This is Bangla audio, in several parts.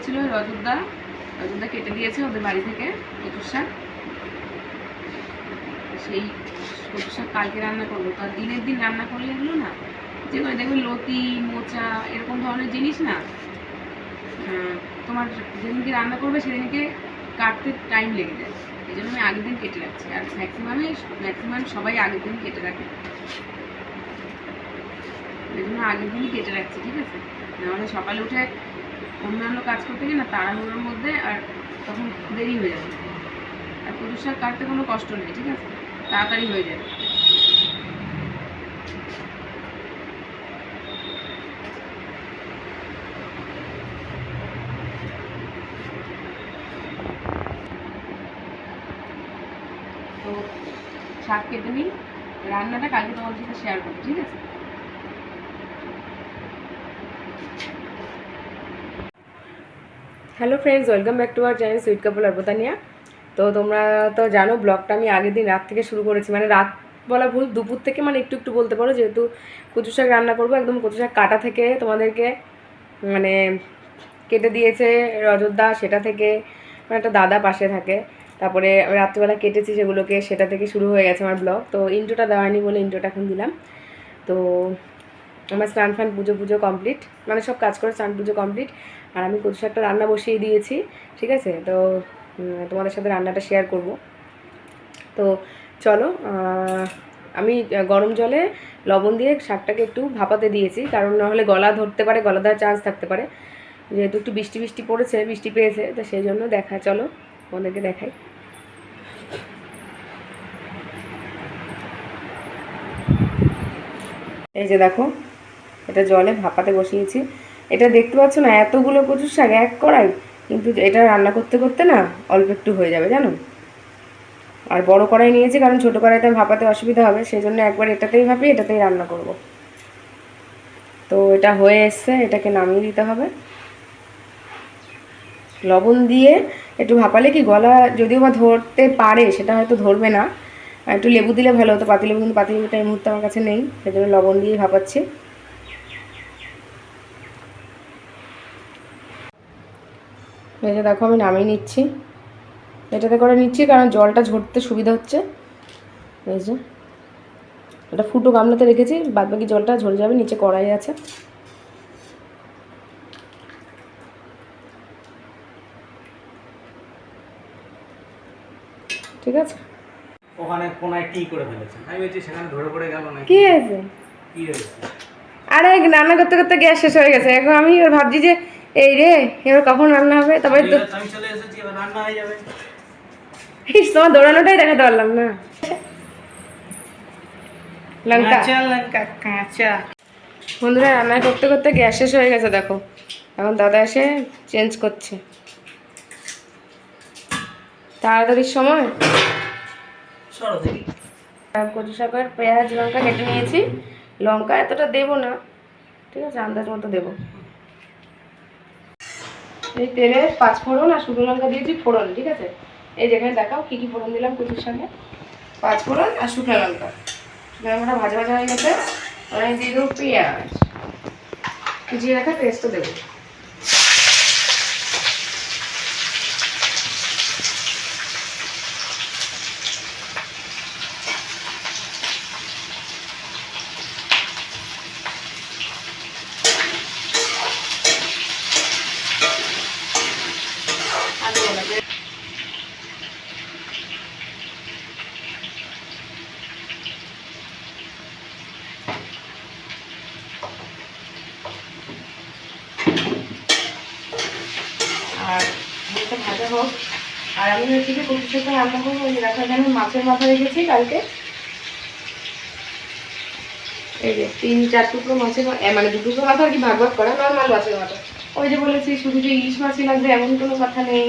গেছিল রজতদা। রজতদা কেটে দিয়েছে ওদের বাড়ি থেকে কচুর শাক। সেই কচুর শাক কালকে রান্না করব তো দিনের দিন রান্না করলে এগুলো না যেগুলো দেখবে লতি, মোচা, এরকম ধরনের জিনিস না তোমার যেদিনকে রান্না করবে সেদিনকে কাটতে টাইম লেগে যায়। এই জন্য আমি আগের দিন কেটে রাখছি। আর ম্যাক্সিমামে ম্যাক্সিমাম সবাই আগের দিন কেটে রাখে। এই জন্য আগের দিনই কেটে রাখছি, ঠিক আছে? নাহলে সকালে উঠে অন্যান্য কাজ করতে গিয়ে না তাড়াহুড়োর মধ্যে আর তখন দেরি হয়ে যাবে আর শাক কাটতে কোনো কষ্ট নেই, ঠিক আছে? তাড়াতাড়ি হয়ে যাবে তো শাক কেটে নিই। রান্নাটা কালকে তোমার সাথে শেয়ার করব, ঠিক আছে? Hello friends welcome back to our channel sweet couple আরবতানিয়া তো তোমরা তো জানো, ব্লগটা আমি আগের দিন রাত থেকে শুরু করেছি। মানে রাত বলা ভুল, দুপুর থেকে মানে একটু একটু বলতে পারো, যেহেতু কচু শাক রান্না করব, একদম কচু শাক কাটা থেকে তোমাদেরকে মানে কেটে দিয়েছে রজতদা সেটা থেকে মানে একটা দাদা পাশে থাকে। তারপরে রাত্রিবেলা কেটেছি সেগুলোকে সেটা থেকে শুরু হয়ে গেছে আমার ব্লগ। তো ইন্ট্রোটা দেওয়ানি বলে ইন্ট্রোটা এখন দিলাম। তো আমার স্নান ফান পুজো পুজো কমপ্লিট মানে সব কাজ করে স্নান পুজো কমপ্লিট আর আমি কচু শাকটা রান্না বসিয়ে দিয়েছি, ঠিক আছে? তো তোমাদের সাথে রান্নাটা শেয়ার করব। তো, চলো আমি গরম জলে লবণ দিয়ে শাকটাকে একটু ভাপাতে দিয়েছি, কারণ নাহলে গলা ধরতে পারে, গলা দেওয়ার চান্স থাকতে পারে। যেহেতু একটু বৃষ্টি বৃষ্টি পড়েছে, বৃষ্টি পেয়েছে, তো সেই জন্য দেখা চলো ওদেরকে দেখাই। এই যে দেখো, এটা জলে ভাপাতে বসিয়েছি। এটা দেখতে পাচ্ছ না, এতগুলো কচুর শাক, এক কড়াই। কিন্তু এটা রান্না করতে করতে না অল্প একটু হয়ে যাবে, জানো? আর বড় কড়াই নিয়েছি কারণ ছোটো কড়াইতে ভাপাতে অসুবিধা হবে সেই জন্য একবার এটাতেই ভাবি এটাতেই রান্না করব। তো এটা হয়ে এসছে, এটাকে নামিয়ে দিতে হবে। লবণ দিয়ে একটু ভাপালে কি গলা যদিও বা ধরতে পারে, সেটা হয়তো ধরবে না। একটু লেবু দিলে ভালো হতো, পাতিলেবু কিন্তু পাতিলেবুটা এই মুহূর্তে আমার কাছে নেই সেই জন্য লবণ দিয়ে ভাপাচ্ছি। এই দেখো আমি নামিয়ে নিচ্ছি। এটাতে করে নিচ্ছি কারণ জলটা ঝরতে সুবিধা হচ্ছে। এই যে। এটা ফুটো গামলাতে রেখেছি বাদ বাকি জলটা ঝরে যাবে নিচে কড়াই আছে। ঠিক আছে? ওখানে কোনায় কি করে ফেলেছে? আমি বলছি সেখানে ধরে পড়ে গেল না কি হয়েছে? কি হয়েছে? আরে রান্না করতে করতে গ্যাস শেষ হয়ে গেছে। এখন আমি ভাবছি যে এই রে এবার কখন রান্না হবে? তারপরে তো তোমার দৌড়ানোটাই দেখাতে পারলাম না। লঙ্কা। কাঁচা বন্ধুরা রান্না করতে করতে গ্যাস শেষ হয়ে গেছে দেখো। এখন দাদা এসে চেঞ্জ করছে। তাড়াতাড়ির সময়। কচু শাকের পেঁয়াজ লঙ্কা কেটে নিয়েছি। লঙ্কা এতটা দেবো না। ঠিক আছে আন্দাজ মতো দেবো। এই তেলে পাঁচ ফোড়ন আর শুকনো লঙ্কা দিয়েছি ফোড়ন, ঠিক আছে? এই যেখানে দেখাও কী কী ফোড়ন দিলাম কুচির সঙ্গে। পাঁচ ফোড়ন আর শুকনো লঙ্কা। শুকনো লঙ্কাটা ভাজা ভাজা হয়ে গেছে। আমি দিয়ে দেবো পেঁয়াজ। কুচিয়ে রাখা পেস্টও দেবো আর দেবো না, আর মুখটা ভাজা হোক আর আমি হচ্ছে কি কচু শাকটা রান্না করব দেখো এখানে মাছের মাথা রেখেছি কালকে। এই যে তিন, চার টুকরো মাছের মানে দু টুকরো মাথা আর কি ভাগ ভাগ করা? নর্মাল মাছের মাথা। ওই যে বলেছি, শুধু যে ইলিশ মাছই লাগবে, এমন কোনো কথা নেই।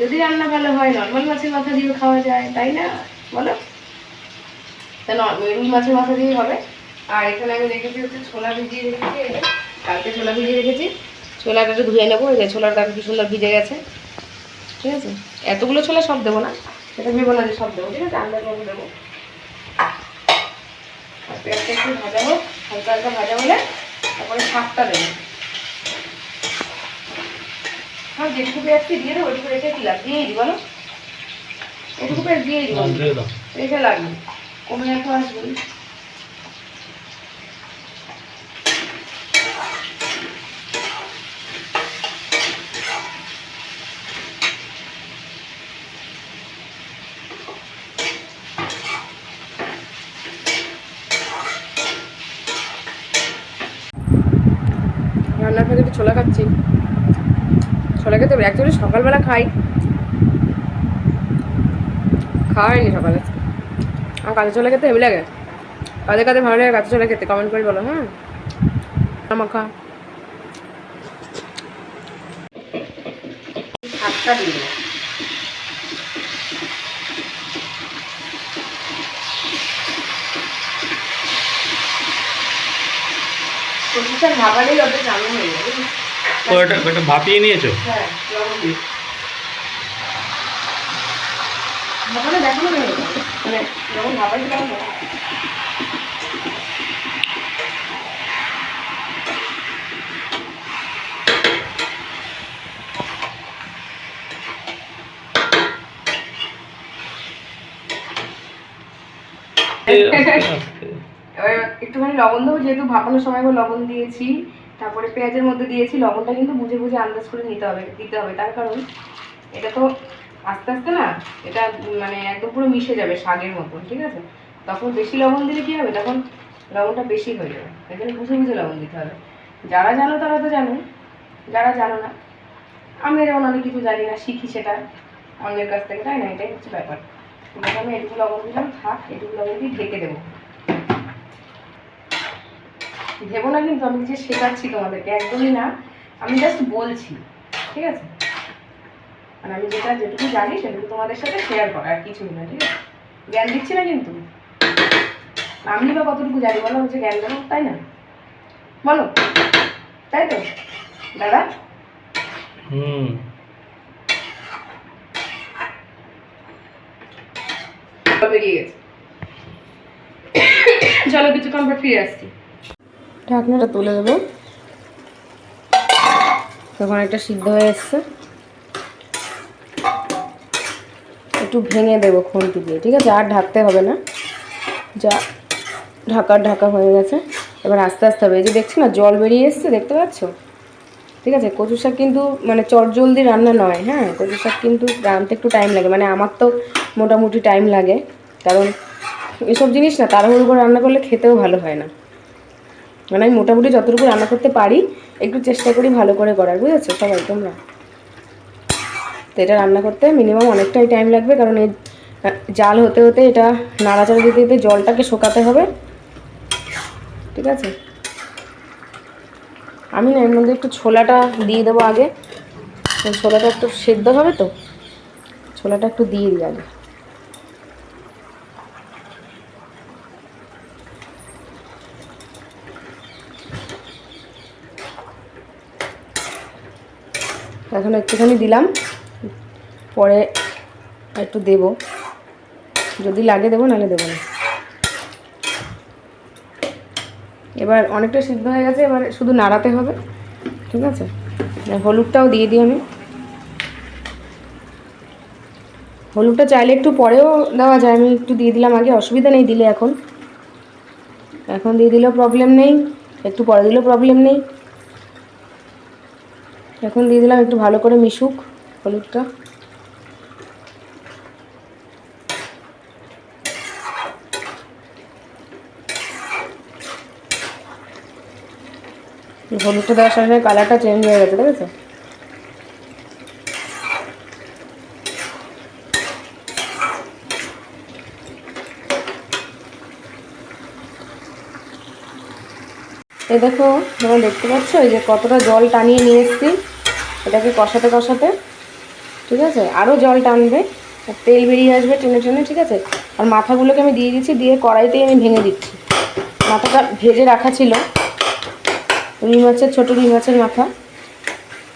যদি রান্না ভালো হয়, নর্মাল মাছের মাথা দিয়েও খাওয়া যায়, তাই না? বলো? তা রুই মাছের মাথা দিয়ে হবে। আর এখানে আমি রেখেছি হচ্ছে ছোলা ভিজিয়ে রেখেছি। কালকে ছোলা ভিজিয়ে রেখেছি। ছোলাটা একটু ধুয়ে নেব। ছোলাটা কি সুন্দর ভিজে গেছে। ঠিক আছে? এতগুলো ছোলা সব দেবো না? সেটা ভেবো না যে সব দেবো ঠিক আছে? আন্দাজ মতো দেবো। পেঁয়াজটা একটু ভাজা হোক হালকা হালকা ভাজা হলে তারপরে শাকটা দেবো। সব যেটুকু পেঁয়াজকে দিয়ে দেবো ওইটুকু রেখে কি লাভ? দিয়েই দিই বলো। এটুকু পেঁয়াজ দিয়েই দাও। রেখে লাগবে। কমে এত আসবে রান্নার ফাঁকে একটু ছোলা খাচ্ছি ছোলা খেতে অ্যাকচুয়ালি সকালবেলা খাই। খাওয়া হয়নি সকালে। আমার কাঁচা ছোলা খেতে হেবি লাগে। কাদের কাদের ভালো লাগে কাঁচা ছোলা খেতে। কমেন্ট করে বলো হ্যাঁ? মাখা সাতটা দিয়ে। সবজিটা ভাবালেই ওটা চালু হয়ে যাবে ও এটা এটা ভাপিয়ে নিয়েছো? হ্যাঁ মানে দিলাম একটুখানি লবণ দেবো যেহেতু ভাপানোর সময় লবণ দিয়েছি। তারপরে পেঁয়াজের মধ্যে দিয়েছি, লবণটা কিন্তু বুঝে বুঝে আন্দাজ করে নিতে হবে, দিতে হবে। তার কারণ এটা তো আস্তে আস্তে না, এটা মানে একদম পুরো মিশে যাবে শাকের মতন, ঠিক আছে? তখন বেশি লবণ দিলে কি হবে? তখন লবণটা বেশি হয়ে যাবে। এই জন্য বুঝে বুঝে লবণ দিতে হবে। যারা জানো তারা তো জানো, যারা জানো না আমি যেমন অনেক কিছু জানি না, শিখি সেটা অন্যের কাছ থেকে, তাই না? এটাই হচ্ছে ব্যাপার। আমি এটুকু লবণ দিলাম, থাক, এটুকু লবণ দিয়ে ঢেকে দেবো। ভেবো না কিন্তু আমি যে শেখাচ্ছি তোমাদেরকে একদমই না। আমি জাস্ট বলছি ঠিক আছে? মানে আমি যেটা যেটুকু জানি সেটুকু তোমাদের সাথে শেয়ার করা আর কিছুই না ঠিক আছে? জ্ঞান দিচ্ছি না কিন্তু? আমি বা কতটুকু জানি বলো হচ্ছে জ্ঞান দেবো তাই না? বলো তাই তো? দাদা? হুম। বেরিয়ে গেছে। চলো কিছুক্ষণ পর ফিরে আসছি। ঢাকনাটা তুলে দেবো। তখন একটা সিদ্ধ হয়ে এসছে। একটু ভেঙে দেবো খুন্তি দিয়ে, ঠিক আছে? আর ঢাকতে হবে না। যা ঢাকার ঢাকা হয়ে গেছে। এবার আস্তে আস্তে হবে। এই যে দেখছ না, জল বেরিয়ে এসছে, দেখতে পাচ্ছ? ঠিক আছে? কচু শাক কিন্তু মানে চটজলদি রান্না নয় হ্যাঁ? কচু শাক কিন্তু রাঁধতে একটু টাইম লাগে। মানে আমার তো মোটামুটি টাইম লাগে। কারণ এসব জিনিস না, তাড়াহুড়ো করে রান্না করলে খেতেও ভালো হয় না। মানে আমি মোটামুটি যতটুকু রান্না করতে পারি, একটু চেষ্টা করি ভালো করে করার, বুঝেছ? সবাই তোমরা। তো এটা রান্না করতে মিনিমাম অনেকটাই টাইম লাগবে, কারণ এই জাল হতে হতে এটা নাড়াচাড়া দিতে দিতে জলটাকে শোকাতে হবে। ঠিক আছে? আমি না এর মধ্যে একটু ছোলাটা দিয়ে দেবো আগে। ছোলাটা একটু সেদ্ধ হবে তো? ছোলাটা একটু দিয়ে দিই আগে। এখন একটুখানি দিলাম। পরে একটু দেবো। যদি লাগে দেবো, নাহলে দেবো না। এবার অনেকটা সিদ্ধ হয়ে গেছে, এবার শুধু নাড়াতে হবে, ঠিক আছে? হলুদটাও দিয়ে দিই আমি। হলুদটা চাইলে একটু পরেও দেওয়া যায়, আমি একটু দিয়ে দিলাম আগে, অসুবিধা নেই দিলে এখন। এখন দিয়ে দিলেও প্রবলেম নেই, একটু পরে দিলেও প্রবলেম নেই। এখন দিয়ে দিলাম একটু ভালো করে মিশুক হলুদটা। হলুদটা দেওয়ার সঙ্গে কালারটা চেঞ্জ হয়ে গেছে, ঠিক আছে? এই দেখো, তোমরা দেখতে পাচ্ছ এই যে কতটা জল টানিয়ে নিয়ে এসেছি। এটাকে কষাতে কষাতে, ঠিক আছে? আরও জল টানবে তেল বেরিয়ে আসবে টেনে টেনে, ঠিক আছে? আর মাথাগুলোকে আমি দিয়ে দিচ্ছি, দিয়ে কড়াইতেই আমি ভেঙে দিচ্ছি। মাথাটা ভেজে রাখা ছিল। রুই মাছের, ছোটো রুই মাছের মাথা,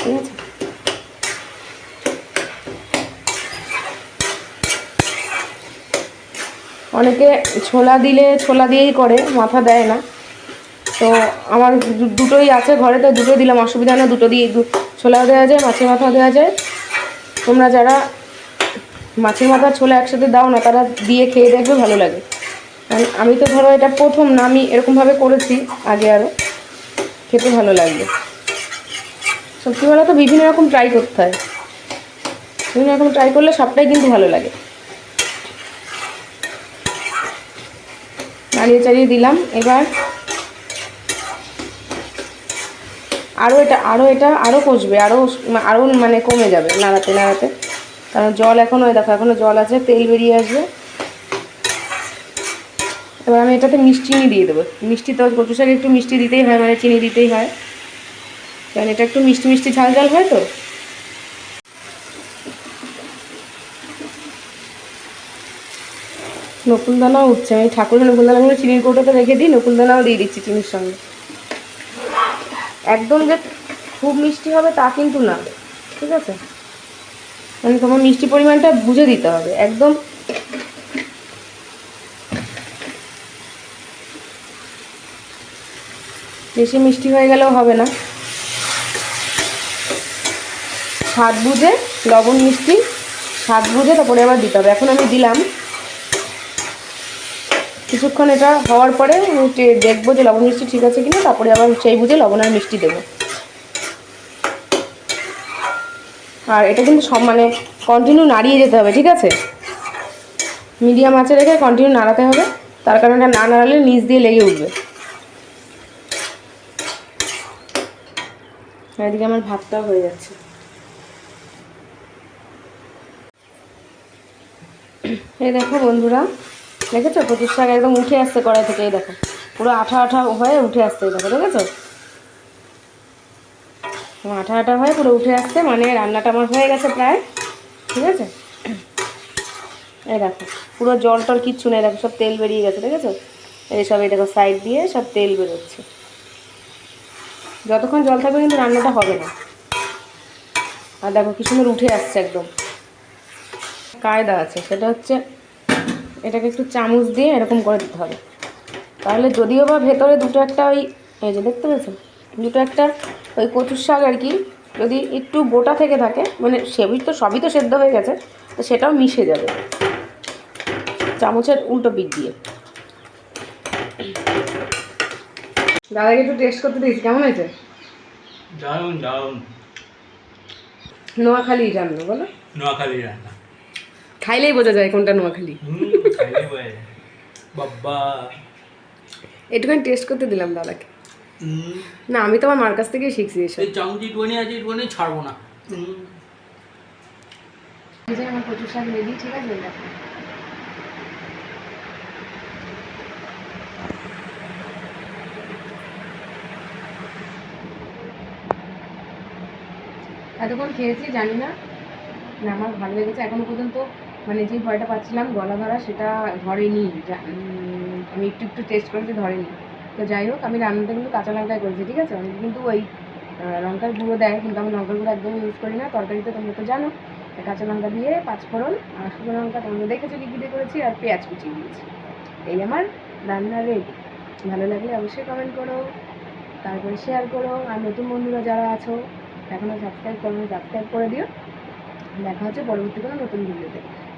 ঠিক আছে? অনেকে ছোলা দিলে, ছোলা দিয়েই করে, মাথা দেয় না। তো আমার দুটোই আছে ঘরে, তো দুটো দিলাম, অসুবিধা না দুটো দিয়ে ছোলাও দেওয়া যায়, মাছের মাথাও দেওয়া যায়। তোমরা যারা মাছের মাথা, ছোলা একসাথে দাও না, তারা দিয়ে খেয়ে দেখবে, ভালো লাগে। কারণ আমি তো ধরো এটা প্রথম না, আমি এরকমভাবে করেছি আগে আরও খেতে ভালো লাগবে। সত্যি বলা তো বিভিন্ন রকম ট্রাই করতে হয়। বিভিন্ন রকম ট্রাই করলে সবটাই কিন্তু ভালো লাগে। নাড়িয়ে চাড়িয়ে দিলাম। এবার আরও এটা আরও এটা আরও কষবে আরও আরও মানে কমে যাবে নাড়াতে নাড়াতে। কারণ জল এখনও ওই দেখো এখনও জল আছে, তেল বেরিয়ে আসবে। এবার আমি এটাতে মিষ্টি চিনি দিয়ে দেবো। মিষ্টি তো কচু শাকে একটু মিষ্টি দিতেই হয় মানে চিনি দিতেই হয়। কারণ এটা একটু মিষ্টি মিষ্টি ঝাল ঝাল হয় তো। নকুলদানাও উঠছে, আমি ঠাকুরের নকুলদানাগুলো চিনির কৌটোতে রেখে দিই, নকুলদানাও দিয়ে দিচ্ছি চিনির সঙ্গে। একদম যে খুব মিষ্টি হবে তা কিন্তু না, ঠিক আছে? মানে তোমার মিষ্টি পরিমাণটা বুঝে দিতে হবে, একদম। বেশি মিষ্টি হয়ে গেলেও হবে না। স্বাদ বুঝে, লবণ মিষ্টি, স্বাদ বুঝে তারপরে আবার দিতে হবে। এখন আমি দিলাম কিছুক্ষণ এটা হওয়ার পরে দেখব যে লবণ মিষ্টি ঠিক আছে কিনা, তারপরে আবার সেই বুঝে লবণ আর মিষ্টি দেবো। আর এটা কিন্তু সব মানে কন্টিনিউ নাড়িয়ে যেতে হবে, ঠিক আছে? মিডিয়াম আঁচে রেখে কন্টিনিউ নাড়াতে হবে, তার কারণে এটা না নাড়ালে নিচ দিয়ে লেগে উঠবে। এদিকে আমার ভাতটাও হয়ে যাচ্ছে। এই দেখো বন্ধুরা দেখেছ? কচুর শাক একদম উঠে আসছে কড়াই থেকে, এই দেখো। পুরো আঠা আঠা হয়ে উঠে আসছে, এই দেখো, দেখেছ? আঠা আঠা হয়ে পুরো উঠে আসছে মানে রান্নাটা আমার হয়ে গেছে প্রায়, ঠিক আছে? এই দেখো, পুরো জল টল কিচ্ছু নেই, দেখো, সব তেল বেরিয়ে গেছে, দেখেছ? এই সব, এই দেখো সাইড দিয়ে সব তেল বেরোচ্ছে। যতক্ষণ জল থাকবে কিন্তু রান্নাটা হবে না। আর দেখো, কি সুন্দর উঠে আসছে একদম। কায়দা আছে, সেটা হচ্ছে এটাকে একটু চামচ দিয়ে এরকম করে দিতে হবে। তাহলে যদিও বা ভেতরে দুটো একটা ওই এই যে দেখতে পেয়েছ দুটো একটা ওই কচুর শাক আর কি যদি একটু গোটা থেকে থাকে মানে সেবই তো সবই তো সেদ্ধ হয়ে গেছে তো সেটাও মিশে যাবে। চামচের উল্টো পিঠ দিয়ে। দাদাকে একটু টেস্ট করতে দিয়েছি কেমন হয়েছে? নোয়াখালী জানো বলো। নোয়াখালী রান্না। খাইলেই বোঝা যায় কোনটা নোয়াখালী হুম খাইলে বোঝা যায়। বাব্বা এটুখানি টেস্ট করতে দিলাম দাদাকে। না আমি তো আমার মার কাছ থেকেই শিখছি এসব। এই চামচি টুয়ানি আছে টুয়ানি ছাড়বো না। হুম। এই যে আমার কচুর শাক রেডি ঠিক আছে? এতক্ষণ খেয়েছি জানি না। না আমার ভালো লেগেছে এখনও পর্যন্ত। মানে যে ভয়টা পাচ্ছিলাম, গলা ধরা সেটা ধরেনি। আমি একটু একটু টেস্ট করেছি, ধরেনি। তো যাই হোক, আমি রান্নাটা কিন্তু কাঁচা লঙ্কায় করেছি, ঠিক আছে? আমি কিন্তু ওই লঙ্কার গুঁড়ো দেয়, কিন্তু আমি লঙ্কার গুঁড়ো একদমই ইউজ করি না। তরকারিতে তোমরা তো জানো কাঁচা লঙ্কা দিয়ে পাঁচফোড়ন আর শুকনো লঙ্কা তোমরা দেখেছ দিয়ে করেছি, আর পেঁয়াজ কুচি দিয়েছি। এই আমার রান্না রেডি ভালো লাগলে অবশ্যই কমেন্ট করো, তারপরে শেয়ার করো, আর নতুন বন্ধুরা যারা আছো এখনও সাবস্ক্রাইব করো সাবস্ক্রাইব করে দিও। দেখা হচ্ছে পরবর্তী কোনো নতুন ভিডিওতে